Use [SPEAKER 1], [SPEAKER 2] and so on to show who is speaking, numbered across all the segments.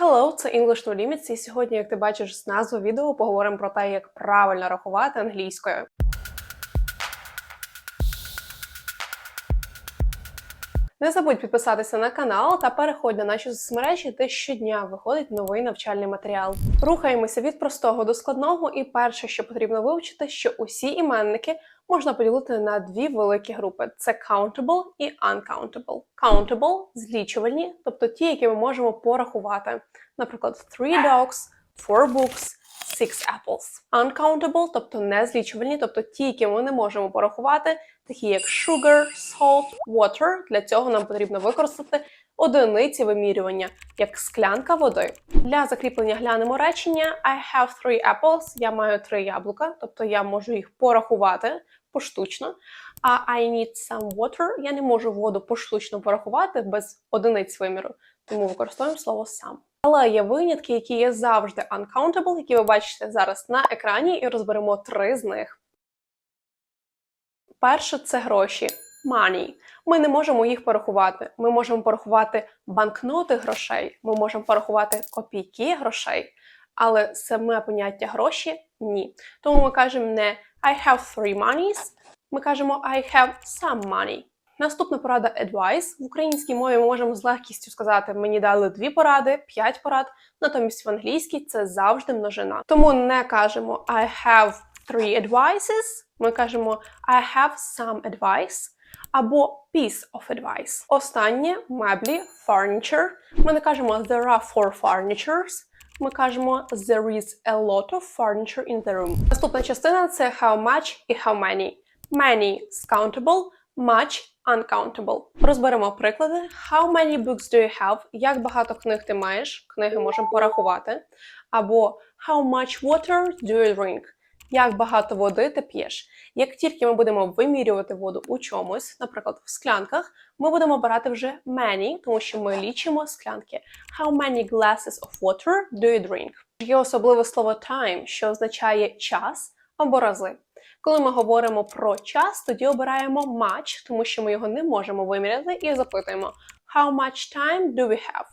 [SPEAKER 1] Hello, це English No Limits, і сьогодні, як ти бачиш з назви відео, поговоримо про те, як правильно рахувати англійською. Не забудь підписатися на канал та переходь на наші соцмережі, де щодня виходить новий навчальний матеріал. Рухаємося від простого до складного, і перше, що потрібно вивчити, що усі іменники можна поділити на дві великі групи: це countable і uncountable. Countable – злічувальні, тобто ті, які ми можемо порахувати. Наприклад, three dogs, four books, six apples. Uncountable, тобто незлічувальні, тобто ті, які ми не можемо порахувати, такі як sugar, salt, water. Для цього нам потрібно використати одиниці вимірювання, як склянка води. Для закріплення глянемо речення I have three apples. Я маю три яблука, тобто я можу їх порахувати поштучно. А I need some water. Я не можу воду поштучно порахувати без одиниць виміру, тому використовуємо слово some. Але є винятки, які є завжди uncountable, які ви бачите зараз на екрані, і розберемо три з них. Перше це гроші. Money. Ми не можемо їх порахувати. Ми можемо порахувати банкноти грошей, ми можемо порахувати копійки грошей, але саме поняття гроші ні. Тому ми кажемо не I have three monies, ми кажемо I have some money. Наступна порада advice. В українській мові ми можемо з легкістю сказати мені дали дві поради, п'ять порад. Натомість в англійській це завжди множина. Тому не кажемо I have three advices, ми кажемо I have some advice або piece of advice. Останнє меблі, furniture. Ми не кажемо there are four furnitures. Ми кажемо there is a lot of furniture in the room. Наступна частина це how much і how many. Many countable, much uncountable. Розберемо приклади. How many books do you have? Як багато книг ти маєш? Книги можемо порахувати. Або how much water do you drink? Як багато води ти п'єш? Як тільки ми будемо вимірювати воду у чомусь, наприклад, в склянках, ми будемо брати вже many, тому що ми лічимо склянки. How many glasses of water do you drink? Є особливе слово time, що означає час або рази. Коли ми говоримо про час, тоді обираємо much, тому що ми його не можемо виміряти, і запитуємо How much time do we have?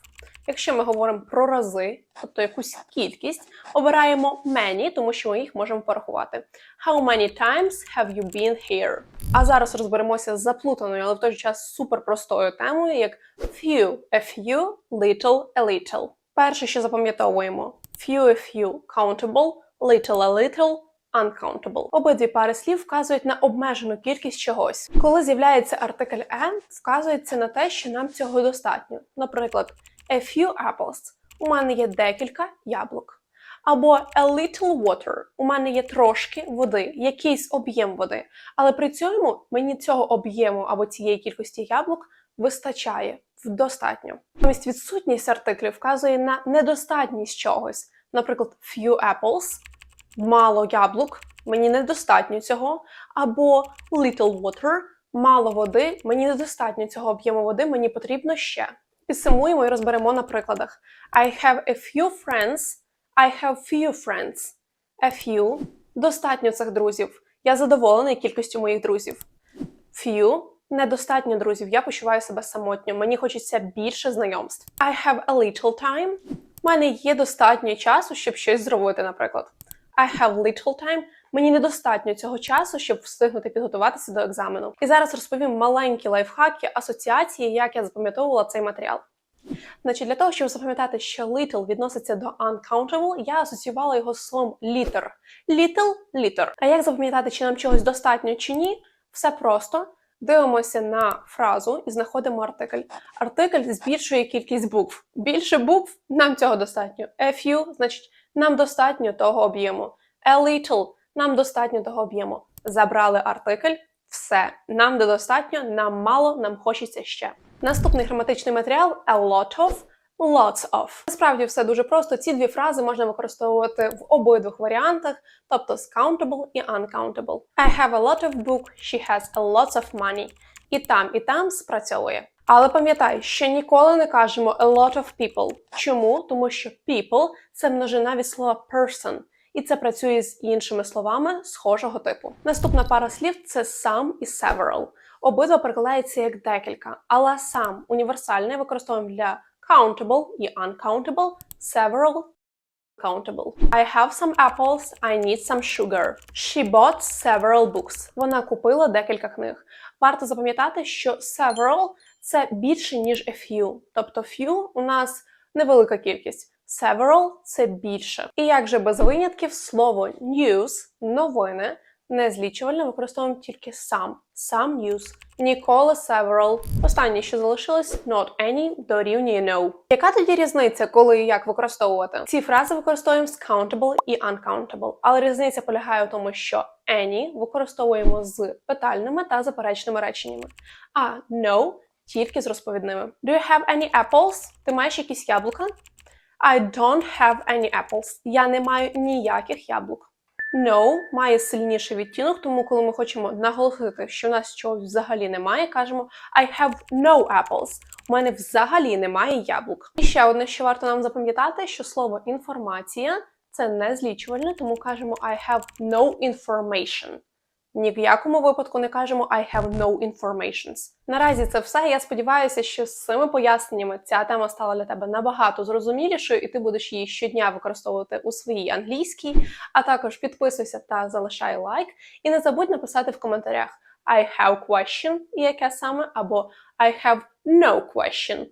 [SPEAKER 1] Якщо ми говоримо про рази, тобто якусь кількість, обираємо many, тому що ми їх можемо порахувати. How many times have you been here? А зараз розберемося з заплутаною, але в той же час суперпростою темою, як few, a few, little, a little. Перше, що запам'ятовуємо: few, a few, countable, little, a little, uncountable. Обидві пари слів вказують на обмежену кількість чогось. Коли з'являється артикль «and», вказується на те, що нам цього достатньо. Наприклад, a few apples – у мене є декілька яблук. Або a little water – у мене є трошки води, якийсь об'єм води. Але при цьому мені цього об'єму або цієї кількості яблук вистачає достатньо. Натомість відсутність артиклів вказує на недостатність чогось. Наприклад, few apples – мало яблук, мені недостатньо цього. Або little water – мало води, мені недостатньо цього об'єму води, мені потрібно ще. Підсумуємо і розберемо на прикладах. I have a few friends. I have few friends. A few. Достатньо цих друзів. Я задоволений кількістю моїх друзів. Few. Недостатньо друзів. Я почуваю себе самотньо. Мені хочеться більше знайомств. I have a little time. У мене є достатньо часу, щоб щось зробити, наприклад. I have little time. Мені недостатньо цього часу, щоб встигнути підготуватися до екзамену. І зараз розповім маленькі лайфхаки, асоціації, як я запам'ятовувала цей матеріал. Значить, для того, щоб запам'ятати, що little відноситься до uncountable, я асоціювала його з словом liter. Little – liter. А як запам'ятати, чи нам чогось достатньо чи ні? Все просто. Дивимося на фразу і знаходимо артикль. Артикль збільшує кількість букв. Більше букв нам цього достатньо. A few, значить, нам достатньо того об'єму. A little нам достатньо того об'єму. Забрали артикль, все. Нам недостатньо, нам мало, нам хочеться ще. Наступний граматичний матеріал a lot of, lots of. Насправді все дуже просто. Ці дві фрази можна використовувати в обидвох варіантах, тобто з countable і uncountable. I have a lot of book, she has a lot of money. І там, і там спрацьовує. Але пам'ятай, що ніколи не кажемо a lot of people. Чому? Тому що people – це множина від слова person і це працює з іншими словами схожого типу. Наступна пара слів це some і several. Обидва перекладаються як декілька, але сам універсальний використовуємо для countable і uncountable, several, countable. I have some apples, I need some sugar. She bought several books. Вона купила декілька книг. Варто запам'ятати, що several – це більше, ніж a few. Тобто few у нас невелика кількість. Several – це більше. І як же без винятків слово news – новини – незлічувально використовуємо тільки some. Some news. Ніколи several. Останнє, що залишилось, not any дорівнює no. Яка тоді різниця, коли і як використовувати? Ці фрази використовуємо з countable і uncountable. Але різниця полягає в тому, що any використовуємо з питальними та заперечними реченнями, а no тільки з розповідними. Do you have any apples? Ти маєш якісь яблука? I don't have any apples. Я не маю ніяких яблук. No має сильніший відтінок, тому коли ми хочемо наголосити, що у нас чогось взагалі немає, кажемо I have no apples. У мене взагалі немає яблук. І ще одне, що варто нам запам'ятати, що слово інформація це не злічувальне, тому кажемо I have no information. Ні в якому випадку не кажемо I have no informations. Наразі це все. Я сподіваюся, що з цими поясненнями ця тема стала для тебе набагато зрозумілішою, і ти будеш її щодня використовувати у своїй англійській. А також підписуйся та залишай лайк. І не забудь написати в коментарях I have question, і яке саме, або I have no question.